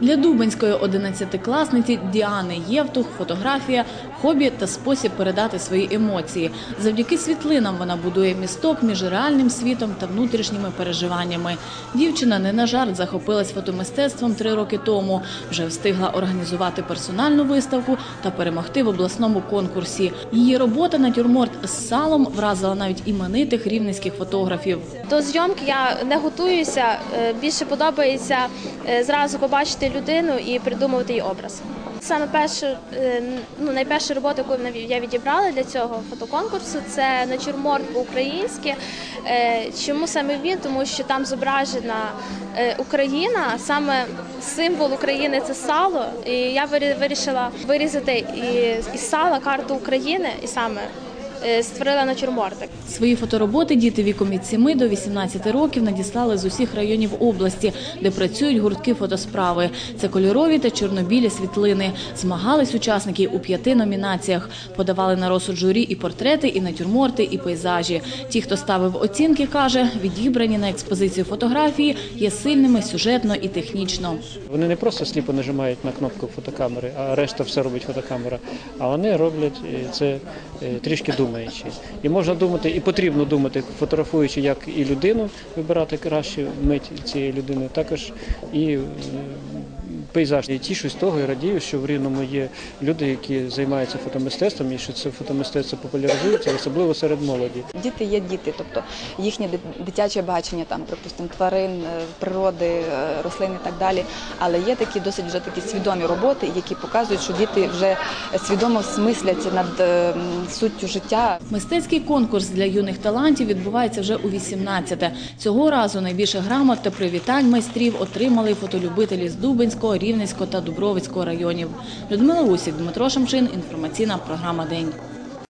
Для дубенської одинадцятикласниці Діани Євтух фотографія хобі та спосіб передати свої емоції. Завдяки світлинам вона будує місток між реальним світом та внутрішніми переживаннями. Дівчина не на жарт захопилась фотомистецтвом три роки тому. Вже встигла організувати персональну виставку та перемогти в обласному конкурсі. Її робота натюрморт з салом вразила навіть іменитих рівненських фотографів. До зйомки я не готуюся. е, Більше подобається е, зразу побачити людину і придумувати її образ. Саме першу, е, ну, найперша робота, яку я відібрала для цього фотоконкурсу, це натюрморт по-українськи. Е, Чому саме він? Тому що там зображена е, Україна, саме символ України це сало. І я вирішила вирізати із- сала карту України і саме створила натюрмортик. Свої фотороботи діти віком від 7 до 18 років надіслали з усіх районів області, де працюють гуртки фотосправи. Це кольорові та чорнобілі світлини. Змагались учасники у п'яти номінаціях. Подавали на розсуд журі і портрети, і натюрморти, і пейзажі. Ті, хто ставив оцінки, каже, відібрані на експозицію фотографії є сильними сюжетно і технічно. Вони не просто сліпо нажимають на кнопку фотокамери, а решта все робить фотокамера. А вони роблять е, це е, трішки думаючи. І можна думати, і потрібно думати, фотографуючи як і людину, вибирати краще мить цієї людини, також і е, пейзаж. І тішусь того і радію, що в Рівному є люди, які займаються фотомистецтвом, і що це фотомистецтво популяризується, особливо серед молоді. Діти є діти, тобто їхнє дитяче бачення, там, припустимо, тварин, е, природи, е, рослин і так далі. Але є такі досить вже такі свідомі роботи, які показують, що діти вже свідомо смисляться над е, суттю життя. Мистецький конкурс для юних талантів відбувається вже у 18-те. Цього разу найбільше грамот та привітань майстрів отримали фотолюбителі з Дубинського, Рівненського та Дубровицького районів. Людмила Усік, Дмитро Шамшин. Інформаційна програма День.